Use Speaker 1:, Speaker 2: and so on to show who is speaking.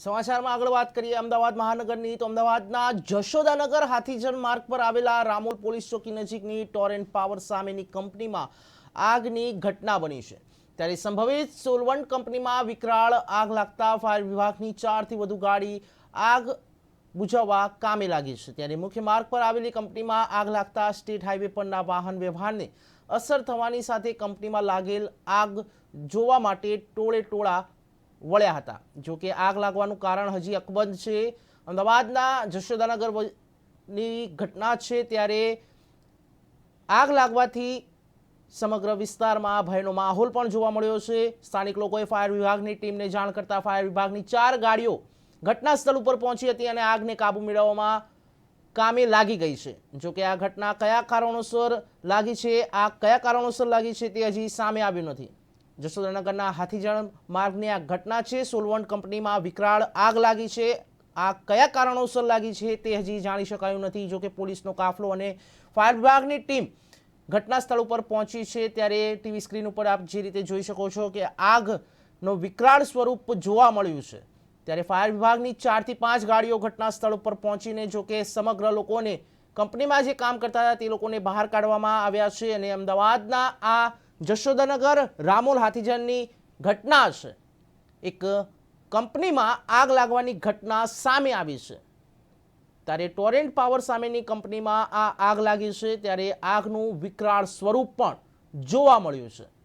Speaker 1: સમાચારમાં આગળ વાત કરીએ અમદાવાદ મહાનગરની, તો અમદાવાદના જશોદાનગર હાથીજન માર્ગ પર આવેલા રામોલ પોલીસ ચોકી નજીકની ટોરેન્ટ પાવર સામેની કંપનીમાં આગની ઘટના બની છે. ત્યારે સંભવિત સોલવન્ટ કંપનીમાં વિકરાળ આગ લાગતા ફાયર વિભાગની ચારથી વધુ ગાડી આગ બુઝાવવા કામે લાગી છે. ત્યારે મુખ્ય માર્ગ પર આવેલી કંપનીમાં આગ લાગતા સ્ટેટ હાઈવે પરના વાહન વ્યવહારને અસર થવાની સાથે કંપનીમાં લાગેલ આગ જોવા માટે ટોળે ટોળા વળ્યા હતા. જો કે આગ લાગવાનું કારણ હજી અકબંધ છે. અમદાવાદના જશોદાનગરની ઘટના છે ત્યારે આગ લાગવાથી સમગ્ર વિસ્તારમાં ભયનો માહોલ પણ જોવા મળ્યો છે. સ્થાનિક લોકોએ ફાયર વિભાગની ટીમને જાણ કરતા ફાયર વિભાગની ચાર ગાડીઓ ઘટના સ્થળ ઉપર પહોંચી હતી અને આગને કાબુ મેળવવામાં કામે લાગી ગઈ છે. જો કે આ ઘટના કયા કારણોસર લાગી છે, આ કયા કારણોસર લાગી છે તે હજી સામે આવ્યું નથી. જશોદાનગરના હાથીજણ માર્ગની આ ઘટના છે. સોલવન્ટ કંપનીમાં વિકરાળ આગ લાગી છે. આ કયા કારણોસર લાગી છે તે હજી જાણી શકાયું નથી. જો કે પોલીસનો કાફલો અને ફાયર વિભાગની ટીમ ઘટના સ્થળ ઉપર પહોંચી છે. ત્યારે ટીવી સ્ક્રીન ઉપર આપ જે રીતે જોઈ શકો છો કે આગનો વિકરાળ સ્વરૂપ જોવા મળ્યું છે. ત્યારે ફાયર વિભાગની ચારથી પાંચ ગાડીઓ ઘટના સ્થળ ઉપર પહોંચીને જો કે સમગ્ર લોકોને કંપનીમાં જે કામ કરતા હતા તે લોકોને બહાર કાઢવામાં આવ્યા છે અને અમદાવાદના આ જશોદાનગર રામોલ હાથીજનની ઘટના છે. એક કંપનીમાં આગ લાગવાની ઘટના સામે આવી છે. ત્યારે ટોરેન્ટ પાવર સામેની કંપનીમાં આ આગ લાગી છે, ત્યારે આગનું વિકરાળ સ્વરૂપ પણ જોવા મળ્યું છે.